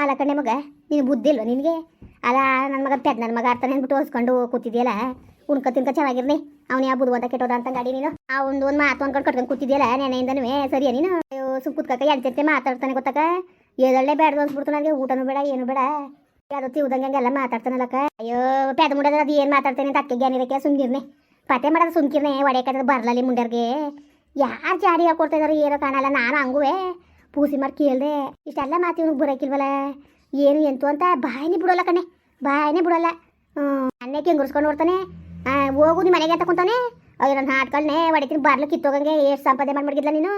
ಅಲ್ಲ ಕಣ್ಣೆ ಮಗ, ನೀನು ಬುದ್ಧಿ ಇಲ್ವಾ ನಿನಗೆ? ಅಲ್ಲ ನನ್ನ ಮಗ ಪೆದ್ ನನ್ನ ಮಗ ಅರ್ಥನೇ ಅಂದ್ಬಿಟ್ಟು ಹೊಸ್ಕೊಂಡು ಕೂತಿದ್ಯಲ್ಲ? ಉಣ್ಕ ತಿನ್ಕ ಚೆನ್ನಾಗಿರ್ನಿ ಅವ್ನು ಯಾವ ಬುದ್ಧ ಕೆಟ್ಟೋದ ಅಂತ ಗಾಡಿ ನೀನು. ಆ ಒಂದು ಒಂದು ಮಾತು ಅನ್ಕೊಂಡು ಕಟ್ಕೊಂಡು ಕೂತಿದ್ಯಲ್ಲ, ನೆನೆಯಿಂದನೂ ಸರಿಯಾ ನೀನು? ಸುಮ್ ಕುತ್ಕಕ್ಕ ಎಂತೆಂತೆ ಮಾತಾಡ್ತಾನೆ ಗೊತ್ತಕ್ಕ? ಎದಳ್ಳೆ ಬೇಡ ಅನ್ಸ್ಬಿಡ್ತು ನನಗೆ ಊಟನೂ ಬೇಡ, ಏನು ಬೇಡ. ಯಾವ್ದು ತಿವ್ದಂಗೆ ಎಲ್ಲ ಮಾತಾಡ್ತಾನಲ್ಲಕ್ಕ ಅಯ್ಯೋ ಪೆದ ಮುಂಡದ ಅದು ಏನು ಮಾತಾಡ್ತಾನೆ ಅಂತ ಅಕ್ಕೆ ಜ್ಞಾನಿರಕ್ಕೆ ಸುಮ್ಗಿರ್ನಿ ಪತೆ ಮಾಡೋದು ಸುಮ್ಕಿರ್ನೆ ಒಡೆಯಕ್ಕೆ ಬರಲಲ್ಲಿ ಮುಂಡರ್ಗೆ. ಯಾರು ಜಾಡಿ ಹಾಕೊಡ್ತಾ ಇದಾರೆ ಏನೋ ಕಾಣಲ್ಲ, ನಾನು ಹಂಗುವೆ. ಪೂಸಿ ಮಾಡಿ ಕೇಳ್ದೆ ಇಷ್ಟೆಲ್ಲ ಮಾತು ಇವ್ನಿಗೆ ಬರೋಕಿಲ್ವಲ್ಲ ಏನು ಎಂತು ಅಂತ ಬಾಯಿನೇ ಬಿಡೋಲ್ಲ ಕಣೆ, ಬಾಯಿನೇ ಬಿಡೋಲ್ಲ. ಹ್ಞೂ ಅನ್ನಕ್ಕೆ ಹೆಂಗುರ್ಸ್ಕೊಂಡು ನೋಡ್ತಾನೆ ಹೋಗು ನಿಮ್ಮ ಮನೆಗೆ ಅಂತ ಕುಂತಾನೆ. ಅಯ್ಯೋ ನನ್ನ ಹಾಟ್ಗಳನ್ನೇ ಹೊಡಿತೀನಿ, ಬರ್ಲು ಕಿತ್ತೋಗಂಗೆ ಎಷ್ಟು ಸಂಪಾದನೆ ಮಾಡ್ಬಿಡ್ಗಿದ್ಲ ನೀನು?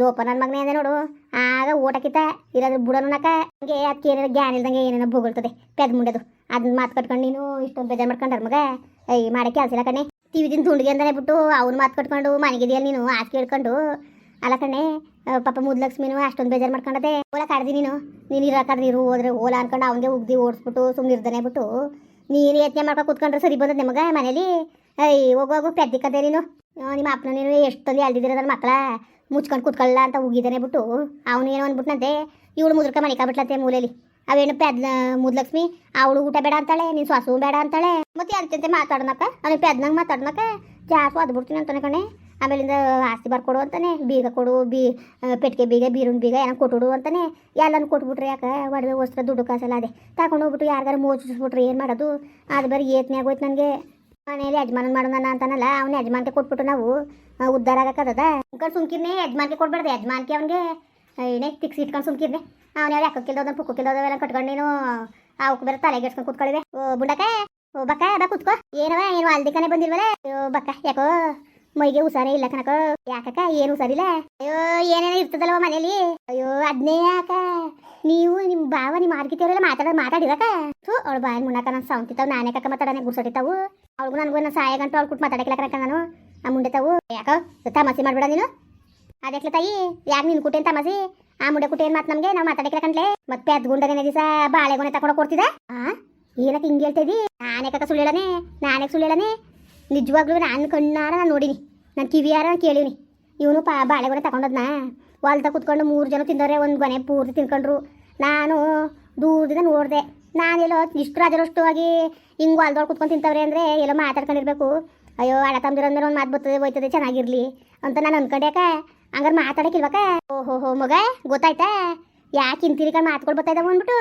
ಲೋಪ ನನ್ನ ಮಗನೇ ಅಂದೆ ನೋಡು, ಆಗ ಓಟಕ್ಕಿತ್ತ, ಇರೋದ್ರ ಬುಡನಕ ಹಂಗೆ ಅದಕ್ಕೆ ಏನಾರ ಜ್ಞಾನ ಇಲ್ದಂಗೆ ಏನೇನೋ ಬೊಗಳ್ತದೆ ಪೆದ್ ಮುಂಡೆದು. ಅದನ್ನ ಮಾತು ಕಟ್ಕೊಂಡು ನೀನು ಇಷ್ಟೊಂದು ಬೇಜಾರು ಮಾಡ್ಕೊಂಡ್ರ ಮಗ? ಏಯ್ ಮಾಡೋ ಕೆಲಸ ಇಲ್ಲ ಕಣೆ. ಟಿವಿದಿನ ತುಂಡಿಗೆ ಅಂತಾನೆ ಬಿಟ್ಟು, ಅವ್ನು ಮಾತು ಕಟ್ಕೊಂಡು ಮನೆಗಿದೆಯಲ್ಲ ನೀನು ಆಸ್ತಿ ಕೇಳ್ಕೊಂಡು. ಅಲ್ಲ ಕಣೆ ಪಾಪ ಮುದ್ಲಕ್ಷ್ಮಿನೂ ಅಷ್ಟೊಂದು ಬೇಜಾರು ಮಾಡ್ಕೊಂಡದೆ, ಓಲ ಕಾಡ್ದಿ ನೀನು. ನೀನು ಇರಕಾದ್ರೆ ಇರು, ಹೋದ್ರೆ ಓಲ ಅನ್ಕೊಂಡು ಅವನಿಗೆ ಉಗ್ದಿ ಓಡಿಸ್ಬಿಟ್ಟು ಸುಮ್ಮನೆ ಇರ್ದಾನೆ ಬಿಟ್ಟು. ನೀನು ಯತ್ನೆ ಮಾಡ್ಕೊಂಡು ಕೂತ್ಕೊಂಡ್ರೆ ಸರಿ ಬಂದದ ನಿಮಗೆ ಮನೇಲಿ? ಐ ಹೋಗು ಹೋಗು ಪೆದ್ದಿಕ್ಕದೆ ನೀನು. ನಿಮ್ಮ ಅಪ್ಪನ ನೀನು ಎಷ್ಟೊಂದು ಎಲ್ದಿದ್ದೀರ ನನ್ನ ಮಕ್ಕಳ ಮುಚ್ಕೊಂಡು ಕೂತ್ಕೊಳ್ಳ ಅಂತ ಉಗಿದಾನೆ ಬಿಟ್ಟು. ಅವನು ಏನೋ ಅಂದ್ಬಿಟ್ನಂತೆ ಇವಳು ಮುದ್ರಕ ಮಣಿಕಾಬಿಟ್ಲಂತೆ ಮೂಲೆಯಲ್ಲಿ ಅವೇನು ಪೆದ್ನ ಮುದ್ಲಕ್ಷ್ಮಿ ಅವಳು ಊಟ ಬೇಡ ಅಂತಾಳೆ, ನೀನು ಸಾಸು ಬೇಡ ಅಂತಾಳೆ. ಮತ್ತೆ ಅಂತಂತೆ ಮಾತಾಡ್ನಕ ಅವನು ಪೆದ್ನಂಗೆ ಮಾತಾಡ್ನಕ ಜಾಸ್ತಿ ಅದ್ಬಿಡ್ತೀನಿ ಅಂತಾನೆ ಕಣೆ. ಆಮೇಲಿಂದ ಆಸ್ತಿ ಬರ್ಕೊಡು ಅಂತಾನೆ, ಬೀಗ ಕೊಡು, ಬೀ ಪೆಟ್ಟಿಗೆ ಬೀಗ, ಬೀರುನ್ ಬೀಗ ಏನೋ ಕೊಟ್ಟುಡು ಅಂತಾನೆ. ಎಲ್ಲನೂ ಕೊಟ್ಬಿಟ್ರೆ ಯಾಕೆ? ಒಡವೆ ವಸ್ತ್ರ, ದುಡ್ಡು ಕಾಸಲ್ಲ ಅದೇ ತಗೊಂಡು ಹೋಗ್ಬಿಟ್ಟು ಯಾರಿಗಾರು ಮೋಚಿಸ್ಬಿಟ್ರೆ ಏನು ಮಾಡೋದು? ಅದು ಬರೀ ಏತ್ನೇ ಆಗೋಯ್ತು ನನಗೆ. ಮನೇಲಿ ಯಜಮಾನ ಮಾಡೋಣ ಅಂತಾನಲ್ಲ, ಅವ್ನ ಯಜಮಾನ್ಕೆ ಕೊಟ್ಬಿಟ್ಟು ನಾವು. ಉದ್ದಾರ ಆಗಕ್ಕದ ಅಂಕಲ್ ಸುಮ್ಕಿರ್ನೆ, ಯಜಮಾನ್ಕೆ ಕೊಡ್ಬಾರ್ದು. ಯಜಮಾನ್ಕೆ ಅವನಿಗೆ ಏನೇ ತಿಕ್ಸಿ ಇಟ್ಕೊಂಡು ಸುಮ್ಕಿರ್ನೆ. ಅವ್ನು ಯಾಕೆ ಕಿಲ್ದೋದ ಪುಕ್ಕು ಕಿಲ್ದೋದವೆಲ್ಲ ಕಟ್ಕೊಂಡು ನೀನು ಅವಕ್ಕೆ ಬೇರೆ ತಲೆಗೆ ಇಡ್ಸ್ಕೊಂಡು ಕೂತ್ಕೊಳ್ಳಿವೆ ಓ, ಬುಡಕ? ಓ, ಬಕ್ಕ ಅದ ಕುತ್ಕೋ. ಏನವ, ಏನು ಅಲ್ದಿಕನೆ ಬಂದಿಲ್ವಲ್ಲ ಬಕ್ಕ, ಯಾಕೋ? ಮೈಗೆ ಹುಷಾರೇ ಇಲ್ಲ ಕಣಕ ಯಾಕಕ್ಕ, ಏನು ಹುಷಾರಿಲ್ಲ? ಅಯ್ಯೋ, ಏನೇನೋ ಇರ್ತದಲ್ವ ಮನೇಲಿ ಅಯ್ಯೋ, ಅದ್ನೇ ಯಾಕ? ನೀವು ನಿಮ್ಮ ಬಾವ ನಿಮ್ ಆರ್ಗಿತಿಯವರೆಲ್ಲ ಮಾತಾಡ ಮಾತಾಡಿರಕ ಥೂ, ಅವಳು ಬಾಯಿ ಮುನ್ನಕ ನಾನು ಸಾವಂತಿತ್ತಾವ ನಾನೇ ಕಕ್ಕ ಮಾತಾಡನೆ ಗುಡ್ಸೋಟಿತ್ತಾವು ಅವಳಿಗೂ ನನಗೂ ನನ್ನ ಸಹಾಯ ಗಂಟು, ಅವ್ಳು ಕುಟ್ ಮಾತಾಡಕ್ಕಿಲ್ಲ ಕಣಕ ನಾನು. ಆ ಮುಂಡೆ ತಾವು ಯಾಕ ತಮಸಿ ಮಾಡ್ಬೇಡ ನೀನು. ಅದಕ್ಕೆ ತಾಯಿ? ಯಾಕೆ ನಿನ್ ಕುಟೇನ್ ತಮಾಸಿ ಆ ಮುಂಡೆ ಕುಟೇನ್ ಮಾತು ನಮಗೆ ನಾವು ಮಾತಾಡಕ್ಕಿಲ್ಲ ಕಣ್ಲೆ. ಮತ್ತೆ ಅದ್ ಗುಂಡಗನೆ ದಿವಸ ಬಾಳೆಗೊನೆ ತಗೊಂಡು ಕೊಡ್ತಿದ ಆ? ಏನಕ್ಕೆ ಹಿಂಗೆ ಹೇಳ್ತಿದ್ದಿ ನಾನೇ ಕಕ್ಕ ಸುಳ್ಳು ಹೇಳನೆ ನಾನೇ ನಿಜವಾಗ್ಲೂ ನಾನು ಕಣ್ಣಾರ ನಾನು ನೋಡೀನಿ. ನಾನು ಕಿವಿಯಾರ ಕೇಳೀನಿ. ಇವನು ಪಾ ಬಾಳೆಗೊನೆ ತಗೊಂಡದ್ನ. ಹೊಲ್ದಾಗ ಕುತ್ಕೊಂಡು ಮೂರು ಜನ ತಿಂದವ್ರೆ ಒಂದು ಮನೆ ಪೂರ್ತಿ ತಿನ್ಕೊಂಡ್ರು. ನಾನು ದೂರದಿಂದ ನೋಡಿದೆ. ನಾನೆಲ್ಲೋ ಇಷ್ಟು ರಾಜರಷ್ಟು ಆಗಿ ಹಿಂಗೆ ಹೊಲ್ದೊಳಗೆ ಕುತ್ಕೊಂಡು ತಿಂತವ್ರೆ ಅಂದರೆ ಎಲ್ಲೋ ಮಾತಾಡ್ಕೊಂಡಿರ್ಬೇಕು. ಅಯ್ಯೋ ಅಡ ತಂದಿರಂದ್ರೆ ಒಂದು ಮಾತು ಬರ್ತದೆ ಹೋಯ್ತದೆ ಚೆನ್ನಾಗಿರಲಿ ಅಂತ ನಾನು ಅನ್ಕೊಂಡ್ಯಾಕ ಹಂಗಾರೆ ಮಾತಾಡಕ್ಕಿಲ್ವಕ್ಕ ಓಹೋ ಹೋ ಮಗ, ಗೊತ್ತಾಯ್ತಾ? ಯಾಕೆ ಇಂತಿರಿ ಕಣ್ ಮಾತುಗಳು ಬರ್ತಾ ಇದಾವ ಅಂದ್ಬಿಟ್ಟು.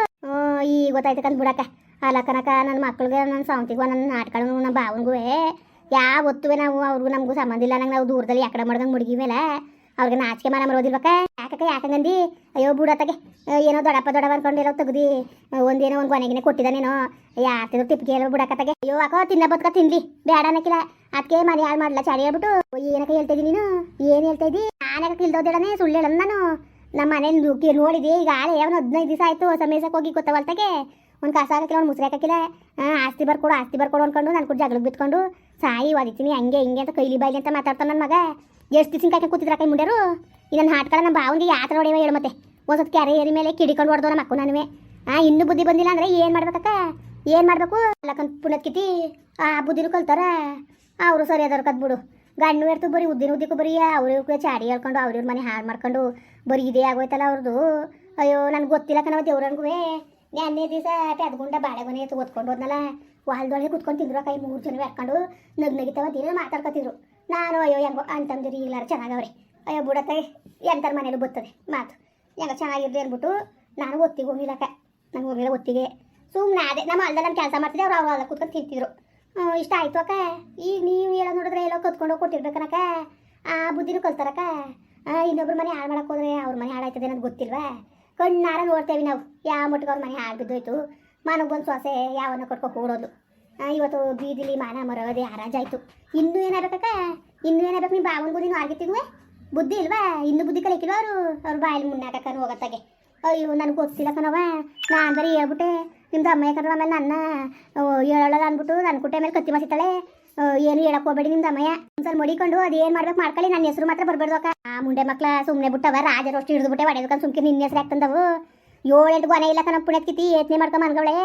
ಈಗ ಗೊತ್ತಾಯ್ತು ಕಂದ್ ಬಿಡಕ್ಕ ಅಲ್ಲ ಕನಕ ನನ್ನ ಮಕ್ಳಿಗೆ ನನ್ನ ಸೌಂತಿಗೂ ನನ್ನ ನಾಟ್ಗಳು ನನ್ನ ಭಾವನಿಗೂ ಯಾವ ಒತ್ತುವೆ ನಾವು, ಅವ್ರಿಗೂ ನಮಗೂ ಸಂಬಂಧ ಇಲ್ಲ. ನಂಗೆ ನಾವು ದೂರದಲ್ಲಿ ಯಾಕಡೆ ಮಾಡ್ದಂಗೆ ಮುಡುಗಿ ಮೇಲೆ. ಅವ್ರಿಗೆ ನಾಚಿಕೆ ಮಾನ ಮರೋದಿಲ್ವಕ್ಕ. ಯಾಕಕ್ಕ ಯಾಕಂಗಂದಿ ಅಯ್ಯೋ ಬುಡತ್ತಗೆ ಏನೋ ದೊಡ್ಡಪ್ಪ ದೊಡ್ಡವ ಅನ್ಕೊಂಡಿರೋ ತೆಗ್ದಿ. ಒಂದೇನೋ ಒಂದು ಕೊನೆಗಿನೇ ಕೊಟ್ಟಿದ್ದಾನೇನೋ ಯಾರ್ತಿದ್ರು ಟಿಪ್ಗೆ ಎಲ್ಲ ಬುಡಕತ್ತಾಗೆ ಅಯ್ಯೋ, ಅಕ್ಕ, ತಿನ್ನ ಬದ್ಕ ತಿನ್ಲಿ. ಬೇಡ ಅನ್ನಕ್ಕಿಲ್ಲ ಅದಕ್ಕೆ ಮನೆ ಹಾಳು ಮಾಡ್ಲಾ ಚಾಡಿ ಹೇಳ್ಬಿಟ್ಟು. ಏನಕ್ಕ ಹೇಳ್ತಾ ನೀನು? ಏನು ಹೇಳ್ತಾ ಇದ್ದಿ ನಾನಕ್ಕ ಇಲ್ದೋದೇಳನೆ ಸುಳ್ಳು ಹೇಳಲ್ಲ ನಾನು. ನಮ್ಮ ಮನೇಲಿ ನೋಡಿದೆ. ಈಗ ಆಳೆ ಅವನು ಹದಿನೈದು ದಿವಸ ಆಯ್ತು. ಸಮಯಸಕ್ಕೆ ಹೋಗಿ ಗೊತ್ತವಲ್ತಾಗೆ. ಒಂದು ಕಸ ಹಾಕಿಲ್ಲ ಒಂದು ಮುಸ್ರೆ ಹಾಕಿಲ್ಲ ಆಸ್ತಿ ಬರ್ಕೊಡು ಆಸ್ತಿ ಬರ್ಕೊಡು ಅನ್ಕೊಂಡು ನಾನು ಕೂಡ ಜಗಳಕ್ಕೆ ಬಿತ್ಕೊಂಡು, ಸಾಯಿ ಒದಿತೀನಿ ಹಂಗೆ ಹಿಂಗೆ ಅಂತ ಕೈಲಿ ಬೈಲಿ ಅಂತ ಮಾತಾಡ್ತಾನೆ ನನ್ನ ಮಗ. ಎಷ್ಟು ದಿವಸ ಕಾಯ್ಕೊಂಡು ಕೂತಿದ್ರ ಕೈ ಮುಂಡ್ಯಾರು? ಇದನ್ನು ಹಾಟ್ಗಳ ನಮ್ಮ ಭಾವನಿಗೆ ಯಾವ ಥರ ಹೇಳು ಮತ್ತೆ. ಒಂದ್ಸತ್ ಕ್ಯಾರೆ ಏರಿ ಮೇಲೆ ಕಿಡಿಕೊಂಡು ಹೊಡೆದವ ನಮ್ಮ ಅಕ್ಕು ನಾನುವೆ. ಆ, ಇನ್ನೂ ಬುದ್ಧಿ ಬಂದಿಲ್ಲ ಅಂದ್ರೆ ಏನು ಮಾಡ್ಬೇಕಕ್ಕ? ಏನು ಮಾಡಬೇಕು? ಅಲ್ಲಕ್ಕಂತ ಪುಣ್ಯತ್ಕಿತಿ. ಆ ಬುದ್ಧಿನೂ ಕಲ್ತಾರ. ಅವರು ಸರಿ ಅದಾರ ಕದ್ಬಿಡು ಗಂಡು ಇರ್ತು ಬರೀ ಉದ್ದಿನ ಉದ್ದಿಕ್ಕೂ ಬರೀ ಅವ್ರ ಚಾಡಿ ಹೇಳ್ಕೊಂಡು, ಅವ್ರಿವ್ರ ಮನೆ ಹಾಳು ಮಾಡ್ಕೊಂಡು ಬರೀ ಇದೇ ಆಗೋಯ್ತಲ್ಲ ಅವ್ರದ್ದು ಅಯ್ಯೋ, ನನಗೆ ಗೊತ್ತಿಲ್ಲ ಕಣವ ದೇವ್ರನ್ಗೂ ನೆನ್ನೆ ದಿವಸ ಪೆದ್ಗುಂಡ ಬಾಳೆಗೊನೆ ಎತ್ತು ಓದ್ಕೊಂಡು ಹೋದ್ನಲ್ಲ. ವಾಲ್ದೊಳಗೆ ಕುತ್ಕೊಂಡು ತಿಂದ್ರು ಕೈ ಮೂರು ಜನ ಹಾಕೊಂಡು ನಗ್ ನಗಿತಾವ ದಿನ ಮಾತಾಡ್ಕೊತಿದ್ರು. ನಾನು ಅಯ್ಯೋ, ಹೆಂಗೋ ಅಂತಂದಿರಿ, ಈಗಲಾರು ಚೆನ್ನಾಗವ್ರಿ. ಅಯ್ಯೋ, ಬುಡತ್ತೆ ಎಂತರ ಮನೇಲಿ ಬರ್ತದೆ ಮಾತು. ಹೆಂಗ ಚೆನ್ನಾಗಿರ್ದು ಅಂದ್ಬಿಟ್ಟು ನಾನು ಒತ್ತಿಗೆ ಹೋಗಿಲ್ಲಕ್ಕ ನಂಗೆ ಹೋಗಿಲ್ಲ ಒತ್ತಿಗೆ. ಸುಮ್ಮನೆ ಅದೇ ನಮ್ಮ ಅಲ್ದ ನಮ್ಮ ಕೆಲಸ ಮಾಡ್ತಿದ್ದೆ, ಅವ್ರು ಅವಾಗ ಕುತ್ಕೊಂಡು ತಿಂತಿದ್ರು. ಇಷ್ಟ ಆಯ್ತು ಅಕ್ಕ. ಈಗ ನೀವು ಹೇಳೋ ನೋಡಿದ್ರೆ ಎಲ್ಲೋ ಕತ್ಕೊಂಡು ಕೊಟ್ಟಿರ್ಬೇಕನಕ ಆ ಬುದ್ಧಿನೂ ಕಲ್ತಾರಕ್ಕ. ಇನ್ನೊಬ್ರ ಮನೆ ಹಾಳು ಮಾಡಕ್ಕೆ ಹೋದ್ರೆ ಅವ್ರ ಮನೆ ಹಾಳಾಯ್ತದೆ ಅನ್ನೋದು ಗೊತ್ತಿಲ್ವಾ? ಕಣ್ಣಾರ ನೋಡ್ತೇವೆ ನಾವು. ಯಾವ ಮಟ್ಟಿಗೆ ಅವ್ರ ಮನೆ ಆಗಿದ್ದೋಯ್ತು ಬಂದು ಸೊಸೆ ಯಾವನ್ನ ಕೊಟ್ಕೊ ಕೂಡೋದು ಇವತ್ತು ಬೀದಿಲಿ ಮಾನ ಮರೋದೆ ಹರಾಜಾಯ್ತು. ಇನ್ನೂ ಏನಾಗಬೇಕಕ್ಕ ಇನ್ನೂ ಏನಾಗಬೇಕು? ನಿಮ್ಮ ಬಾವನ್ಗೂ ನೀನು ಆಗಿತ್ತಿಗುವೆ ಬುದ್ಧಿ ಇಲ್ವಾ? ಇನ್ನು ಬುದ್ಧಿ ಕಲಿಕಿಲ್ವ ಅವರು? ಅವ್ರ ಬಾಯಲ್ಲಿ ಮುನ್ನಾಕಕ್ಕ ಹೋಗತ್ತಾಗೆ ಅಯ್ಯೋ, ನನಗೆ ಗೊತ್ತಿಲ್ಲ ಕಣವ ನಾ ಬರೀ ಹೇಳ್ಬಿಟ್ಟೆ. ನಿಮ್ದು ಅಮ್ಮ ಯಾಕಂದ್ರೆ ಆಮೇಲೆ ನನ್ನ ಹೇಳಲ್ಲ ಅಂದ್ಬಿಟ್ಟು ನನ್ನ ಕುಟ್ಟೆ ಮೇಲೆ ಕತ್ತಿ ಮಸಿತಾಳೆ. ಏನು ಹೇಳಕ್ ಹೋಗ್ಬೇಡಿ ನಿಮ್ದು ಅಮ್ಮಯ್ಯ. ಒಂದ್ಸಲ ಮುಡಿಕೊಂಡು ಅದು ಏನು ಮಾಡ್ಬೇಕು ಮಾಡ್ಕೊಳ್ಳಿ ನನ್ನ ಹೆಸರು ಮಾತ್ರ ಬರ್ಬಾರ್ದು ಅಕ್ಕ. ಆ ಮುಂಡೆ ಮಕ್ಳ ಸುಮ್ಮನೆ ಬಿಟ್ಟವ ರಾಜರು ಅಷ್ಟು ಹಿಡಿದು ಬಿಟ್ಟೆ ಹೊಡೆದಕ್ಕ ಸುಮ್ಕಿ ನಿನ್ನ ಹೆಸರು ಯಾಕಂದವು ಏಳೆಂಟು ಗೊನೆ ಇಲ್ಲ ಕಣ ಪುಣ್ಯಕ್ಕಿ ಏತ್ನೆ ಮಾಡ್ಕೊ ಮನ್ಗವಳೆ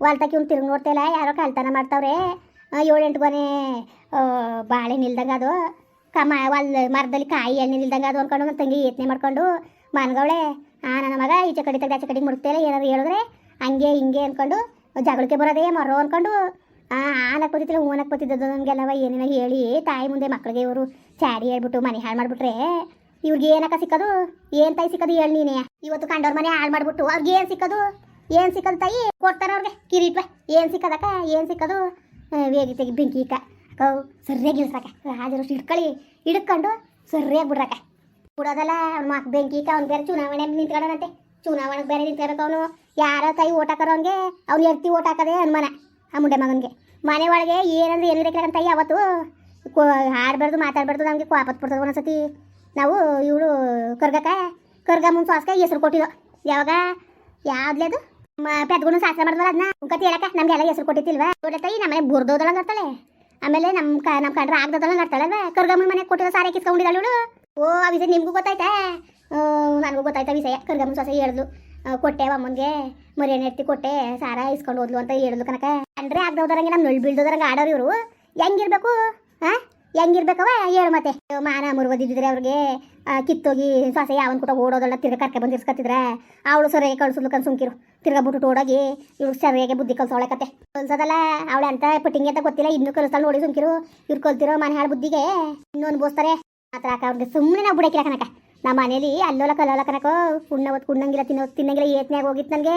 ವಾಲ್ತಕ್ಕೆ ಇವ್ನು ತಿರುಗಿ ನೋಡ್ತಾ ಇಲ್ಲ ಯಾರೋ ಕಳ್ತನ ಮಾಡ್ತಾವ್ರೆ. ಏಳೆಂಟು ಗೊನೆ ಆ, ಬಾಳೆ ನಿಲ್ದಂಗೆ ಅದು. ಕಮ ಹೊಲ್ ಮರದಲ್ಲಿ ಕಾಯಿ ಎಣ್ಣೆ ನಿಲ್ದಂಗೆ ಅದು ಅನ್ಕೊಂಡು ನನ್ನ ತಂಗಿ ಏತ್ನೆ ಮಾಡ್ಕೊಂಡು ಮನ್ಗವಳೆ ಆ ನನ್ನ ಮಗ ಈಚೆ ಕಡೆ ತೆಗ್ದು ಆಚೆ ಕಡೆಗೆ ಮುಡ್ತಿಲ್ಲ ಏನಾದ್ರು ಹೇಳಿದ್ರೆ ಹಂಗೆ ಹಿಂಗೆ ಅನ್ಕೊಂಡು ಜಗಳಕ್ಕೆ ಬರೋದೇ ಮರೋ ಅನ್ಕೊಂಡು ಆ, ಆನಕ್ ಬತ್ತಿಲ್ಲ ಹೂನಕ್ ಬತ್ತಿದ್ದದು ಏನೇನೋ ಹೇಳಿ ತಾಯಿ ಮುಂದೆ ಮಕ್ಳಿಗೆ ಇವರು ಚಾಡಿ ಹೇಳ್ಬಿಟ್ಟು ಮನೆ ಹಾಳು ಮಾಡ್ಬಿಟ್ರೆ. ಇವ್ರಿಗೆ ಏನಕ್ಕ ಸಿಕ್ಕದು? ಏನ್ ತಾಯಿ ಸಿಕ್ಕದು ಹೇಳಿ ನೀನೆ. ಇವತ್ತು ಕಂಡವ್ರ ಮನೆ ಹಾಳು ಮಾಡ್ಬಿಟ್ಟು ಅವ್ರಿಗೆ ಏನ್ ಸಿಕ್ಕದು? ಏನ್ ಸಿಕ್ಕದು ತಾಯಿ? ಕೊಡ್ತಾರ ಅವ್ರಿಗೆ. ಕಿರೀಟ್ವ. ಏನ್ ಸಿಕ್ಕದಕ್ಕ ಏನ್ ಸಿಕ್ಕದು? ವೇಗಿ ತೆಗಿ ಬೆಂಕಿ ಇಕ್ಕ. ಸರಿಯಾಗಿ ಇಳಿಸಾಕ ರಾಜರು ಹಿಡ್ಕೊಳ್ಳಿ ಹಿಡ್ಕೊಂಡು ಸರಿಯಾಗಿ ಬಿಡ್ರಕ್ಕ ಬಿಡೋದಲ್ಲ, ಅವ್ನ ಮಕ್ ಬೆಂಕಿ ಇಕ್ಕ, ಅವ್ನು ಬೇರೆ ಚುನಾವಣೆ ನಿಂತ್ಕೊಳ್ಳೋಣಂತೆ ಚುನಾವಣೆಗೆ ಬೇರೆ ನಿಂತ್ಕೊಬೇಕು ಅವನು. ಯಾರ ತಾಯಿ ಓಟ್ ಹಾಕೋರು ಅವ್ನಿಗೆ, ಅವ್ನು ಎತ್ತಿ ಓಟ್ ಹಾಕದೆ ಅನುಮಾನ. ಆ ಮುಂಡೆ ಮಗನಿಗೆ. ಮನೆ ಒಳಗೆ ಏನಂದ್ರೆ ಏನು ಇರಕ್ಕಿಲ್ಲ ಯಾವತ್ತು ಹಾಡ್ಬಾರ್ದು, ಮಾತಾಡ್ಬಾರ್ದು, ನಮಗೆ ಕೋಪತ್ ಬಿಡ್ತದೆ ಒಂದೊಂದ್ಸತಿ. ನಾವು ಇವಳು ಕರ್ಗಕ್ಕ, ಕರ್ಗ ಮುನ್ಸಾಸ್ಕ ಹೆಸರು ಕೊಟ್ಟಿದ್ದು. ಯಾವಾಗ? ಯಾವ್ದ್ಲೇದು ಪೆದ್ಗುಣ ಶಾಸ್ತ್ರ ಮಾಡಿದ್ವಲ್ಲ ಅದನ್ನ ಹೇಳಕ ಹೇಳಕ್ಕ ನಮ್ಗೆಲ್ಲ ಹೆಸರು ಕೊಟ್ಟಿತ್ತಿಲ್ವಾ ತಾಯಿ ನಮ್ಮನೆ ಬುರ್ದೋದಳ ನಡ್ತಾಳೆ. ಆಮೇಲೆ ನಮ್ಮ ಕ ನಮ್ಮ ಕಂಡ್ರೆ ಆಗ್ದದಲ್ಲ ನಡ್ತಾಳಲ್ವಾ? ಕರ್ಗಮ್ಮನ ಮನೆ ಕೊಟ್ಟಿರೋ ಸಾರಿ ಕಿಸ್ಕೊಂಡಿದ್ದಾಳು ಇವಳು. ಓ, ಆ ವಿಷಯ ನಿಮಗೂ ಗೊತ್ತಾಯ್ತಾ? ನನಗೂ ಗೊತ್ತಾಯ್ತಾ ವಿಷಯ. ಕರ್ಗಮ್ಮನ ಸೊಸೆ ಹೇಳಿದ್ಲು. ಕೊಟ್ಟೆ ಅಮ್ಮನಿಗೆ. ಮರಿಯಣ್ಣ ಎತ್ತಿ ಕೊಟ್ಟೆ, ಸಾರ ಇಸ್ಕೊಂಡು ಹೋದ್ಲು ಅಂತ ಹೇಳಿದ್ಲು ಕನಕ. ಅಂದ್ರೆ ಆಗ್ದೋದ್ರಂಗೆ ನಮ್ಮ ನೊಳ್ ಬೀಳ್ದೋದ್ರಂಗೆ ಆಡೋರು ಇವರು. ಹೆಂಗಿರ್ಬೇಕು? ಹಾ? ಹೆಂಗಿರ್ಬೇಕವ ಹೇಳು ಮತ್ತೆ. ಮಾನ ಮುರುಗೋದಿದ್ರೆ ಅವ್ರಿಗೆ ಕಿತ್ತೋಗಿ ಸೊಸೆ ಯಾವನ್ ಕೂಟ ಓಡೋದಲ್ಲ, ತಿರ್ಗ ಕರ್ಕೆ ಬಂದು ಇರ್ಸ್ಕತ್ತಿದ್ರೆ ಅವಳು ಸರಿಯಾಗಿ ಕಳ್ಸೋದು ಕನ್ ಸುಮ್ಕಿರು. ತಿರ್ಗಾ ಬಿಟ್ಟು ಓಡೋಗಿ ಇವ್ರು ಸರಿಯಾಗಿ ಬುದ್ಧಿ ಕಲ್ಸೋಳೆ ಕತೆ. ಕಲ್ಸೋದಲ್ಲ, ಅವಳೆ ಅಂತ ಪಟ್ಟಿಂಗೆ ಅಂತ ಗೊತ್ತಿಲ್ಲ, ಇನ್ನೂ ಕಲಿಸ್ತಾಳೆ ನೋಡಿ ಸುಮ್ಕಿರು. ಇವ್ರು ಕಲ್ತಿರೋ ಮನೆ ಹಾಳು ಬುದ್ಧಿಗೆ ಇನ್ನೊಂದು ಬೋಸ್ತಾರೆ. ಮಾತ್ರ ಆಕ ಅವ್ರಿಗೆ ಸುಮ್ಮನೆ ನಾವು ಬಿಡಕ್ಕಿಲ್ಲ ಕನಕ ನಮ್ಮ ಮನೇಲಿ ಅಲ್ಲೋಲ ಕಲ್ಲೋಲ ಕನಕ ಉಣ್ಣ ಹೊತ್ತು ಕುಣ್ಣಂಗಿಲ್ಲ ತಿನ್ನೋ ತಿನ್ನಂಗಿಲ್ಲ ಏತ್ನಾಗ ಹೋಗಿತ್ತು ನನಗೆ.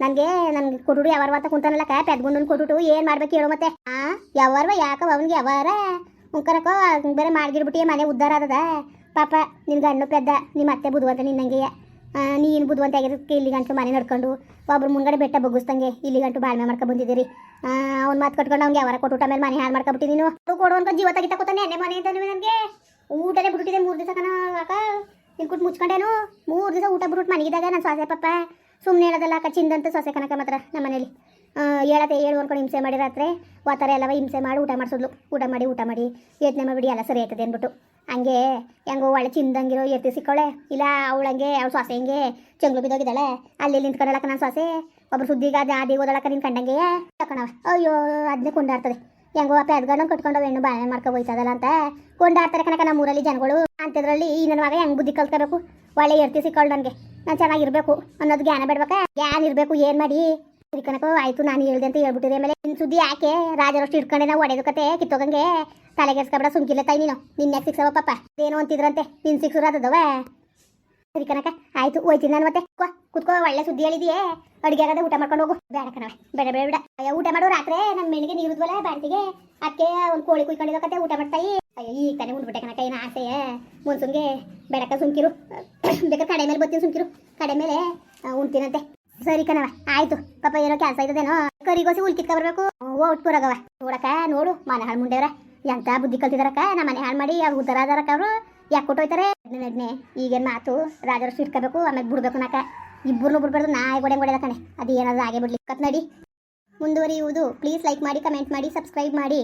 ನನಗೆ ನನ್ಗೆ ಕೊಡುಡು ಯಾವಾರ ಅಂತ ಕುಂತಾನಲ್ಲಕ್ಕ ಪೆದ್ಗುಂಡನ್ ಕೊಟ್ಟುಟು ಏನು ಮಾಡ್ಬೇಕು ಹೇಳು ಮತ್ತೆ. ಆ ಯಾವಾರ ಯಾಕ ಅವನಿಗೆ ಯಾವಾರ ಉಂಕರಕೋ, ಬೇರೆ ಮಾಡ್ಗಿರ್ಬಿಟ್ಟು ಮನೆ ಉದ್ದಾರ ಆದದ. ಪಾಪ ನಿನ್ ಗಂಡು ಪೆದ್ದ ನಿಮ್ಮ ಅತ್ತೆ ಬುದ್ವಂತ ನಿನ್ನಂಗೆ ನೀನು ಬುದ್ವಂತ ಆಗಿರೋದಕ್ಕೆ ಇಲ್ಲಿ ಗಂಟು ಮನೆ ನಡ್ಕೊಂಡು ಒಬ್ರು ಮುಂಗಡೆ ಬೆಟ್ಟ ಬಗ್ಗಿಸ್ದಂಗೆ ಇಲ್ಲಿ ಗಂಟು ಬಾಳ್ಮೆ ಮಾಡ್ಕೊಂಡು ಬಂದಿದ್ದೀರಿ. ಅವ್ನು ಮಾತು ಕಟ್ಕೊಂಡು ಅವ್ನಿಗೆ ಯಾವಾರ ಕೊಟ್ಟು ಮೇಲೆ ಮನೆ ಹಾಳು ಮಾಡ್ಕೊಬಿಟ್ಟು ನೀನು. ಕೊಡು ಅನ್ಕೊಂಡು ಜೀವ ತೆಗಿತಾ ಕೂತಾನೆ ಎಣ್ಣೆ ಮನೆ ಅಂತ ನನಗೆ. ಊಟನೇ ಬಿಟ್ಬಿಟ್ಟಿದೆ ಮೂರು ದಿವಸ ಕಣ ಅಕ್ಕ ನಿನ್ಕುಟ್ಟು ಮುಚ್ಕೊಂಡೇನು? ಮೂರು ದಿವಸ ಊಟ ಬಿಟ್ಬಿಟ್ಟು ಮನೆಗಿದ್ದಾಗ ನಾನು ಸ್ವಾಸೆ ಪಪ್ಪ ಸುಮ್ಮನೆ ಹೇಳೋದಲ್ಲ ಅಕ್ಕ ಚಿಂದಂತ ಸೊಸೆ ಕನಕ ಮಾತ್ರ ನಮ್ಮ ಮನೇಲಿ. ಹೇಳತ್ತೆ ಹೇಳು ಅಂದ್ಕೊಂಡು ಹಿಂಸೆ ಮಾಡಿ ರಾತ್ರಿ ಎಲ್ಲವ ಹಿಂಸೆ ಮಾಡಿ ಊಟ ಮಾಡಿಸಿದ್ಲು. ಊಟ ಮಾಡಿ ಊಟ ಮಾಡಿ ಯೋಚನೆ ಮಾಡಿಬಿಡಿ ಎಲ್ಲ ಸರಿ ಆಯ್ತದೆ ಅಂದ್ಬಿಟ್ಟು. ಹಂಗೆ, ಹೆಂಗೋ ಒಳ್ಳೆ ಚಿಂದಂಗಿರೋ ಎತ್ತಿ ಸಿಕ್ಕವಳೆ ಇಲ್ಲ ಅವಳಂಗೆ ಅವಳು ಸೊಸೆ ಹಿಂಗೆ ಚಂಗ್ಲು ಬಿದ್ದೋಗಿದ್ದಾಳೆ. ಅಲ್ಲಿ ನಿಂತ್ಕೊಳ್ಳಕ ನಾನು ಸೊಸೆ. ಒಬ್ರು ಸುದ್ದಿಗ ಆದಿ ಓದಳಕ ನಿನ್ ಕಂಡಂಗೆ. ತಕೊಂಡವ. ಅಯ್ಯೋ ಅದನ್ನೇ ಕೊಂಡಾಡ್ತದೆ. ಹೆಂಗೋ ಅಪ್ಪ ಪೆದ್ಗಂಡು ಕಟ್ಕೊಂಡು ಹೆಣ್ಣು ಬಾಳೆ ಮಾಡ್ಕೊ ಹೋಯ್ತದಲ್ಲ ಅಂತ ಕೊಂಡಾಡ್ತಾರೆ ಕನಕ ನಮ್ಮ ಊರಲ್ಲಿ ಜನಗಳು. ಅಂತದ್ರಲ್ಲಿ ಈ ನನ್ನ ಮಗ ಹೆಂಗ್ ಬುದ್ಧಿ ಕಲ್ತಬೇಕು ಒಳ್ಳೆ ಎರ್ತಿ ಸಿಕ್ಕೊಳ್ಳು ನನಗೆ. ನಾನು ಚೆನ್ನಾಗಿರ್ಬೇಕು ಅನ್ನೋದು ಜ್ಞಾನ ಬೇಡ್ಬೇಕಾ? ಜ್ಞಾನ ಇರಬೇಕು, ಏನು ಮಾಡಿ? ಸರಿ ಕನಕ ಆಯ್ತು, ನಾನು ಹೇಳ್ದೆ ಅಂತ ಹೇಳ್ಬಿಟ್ಟಿದೆ. ಆಮೇಲೆ ನಿನ್ ಸುದ್ದಿ ಯಾಕೆ ರಾಜರಷ್ಟು ಇಟ್ಕೊಂಡೆ ನಾವು ಒಡೆದು ಕತೆ? ಕಿತ್ತೋಗಂಗೆ ತಲೆಗೆಡ್ಸ್ಕೊಬೇಡ ಸುಮ್ಕಿಲ್ಲ ತಾಯಿ ನೀನು. ನಿನ್ನೆ ಸಿಕ್ಸವ ಪಾಪ? ಏನೋ ಅಂತಿದ್ರಂತೆ, ನಿನ್ ಸಿಕ್ಸೂರ ಅದದವ ಸರಿ ಕನಕ ಆಯ್ತು, ಹೋಯ್ತೀನಿ ನಾನು ಮತ್ತೆ. ಕುತ್ಕೋ, ಒಳ್ಳೆ ಸುದ್ದಿ ಹೇಳಿದೆಯೇ? ಅಡುಗೆ ಆಗದೆ ಊಟ ಮಾಡ್ಕೊಂಡು ಹೋಗು. ಬೇಡ ಕಣವೆ, ಬೇಡ ಬೇಡ ಬೇಡ. ಅಯ್ಯ, ಊಟ ಮಾಡು ರಾತ್ರಿ ನನ್ನ ಮೆಣಿಗೆ ನೀರು ಬಾಡಿಗೆ ಅದಕ್ಕೆ ಒಂದು ಕೋಳಿ ಕುಯ್ಕೊಂಡಿರೋ ಕತೆ, ಊಟ ಮಾಡ್ತಾಯಿ? ಅಯ್ಯೋ ಈಗ ತಾನೇ ಉಂಡ್ಬಿಟ್ಟೆ ಕಣಕ್ಕ ಏನು ಆಸೆಯ ಮುನ್ಸುಂಗೆ ಬೆಳಕ ಸುಮ್ಕಿರು. ಬೇಕಾದ್ರೆ ಕಡೆ ಮೇಲೆ ಬರ್ತೀನಿ ಸುಮ್ಕಿರು. ಕಡೆ ಮೇಲೆ ಉಣ್ತೀನಂತೆ. ಸರಿ ಕಣವ ಆಯ್ತು. ಪಾಪ ಏನೋ ಕೆಲಸ ಇದ್ದದೇನೋ. ಕರಿಗೋಸಿ ಉಲ್ಕಿತ್ಕ ಬರ್ಬೇಕು. ಓಟ್ ಪುರಗವ ನೋಡಕ ನೋಡು ಮನೆ ಹಾಳು ಮುಂಡೆವ್ರ. ಎಂತ ಬುದ್ಧಿ ಕಲ್ತಿದಾರಕ್ಕ. ನಮ್ಮ ಮನೆ ಹಾಳು ಮಾಡಿ ಅವ್ರು ಉದ್ದಾರ ಅದಾರಕ್ಕ ಅವರು. ಯಾಕೆ ಕೊಟ್ಟೋಯ್ತಾರೆ? ನಡ್ನೆ ಈಗೇನು ಮಾತು? ರಾಜರು ಇಟ್ಕೋಬೇಕು ಆಮೇಲೆ ಬಿಡ್ಬೇಕು ನಾಕ ಇಬ್ಬರನ್ನು ಬಿಡ್ಬಾರ್ದು ನಾ ಗೋಡೆ ಗೋಡೆ ಕಣೆ. ಅದು ಏನಾದ್ರು ಹಾಗೆ ಬಿಡ್ಲಿ. ಕತ್ ನಡಿ. ಮುಂದುವರಿಯುವುದು. ಪ್ಲೀಸ್ ಲೈಕ್ ಮಾಡಿ, ಕಮೆಂಟ್ ಮಾಡಿ, ಸಬ್ಸ್ಕ್ರೈಬ್ ಮಾಡಿ.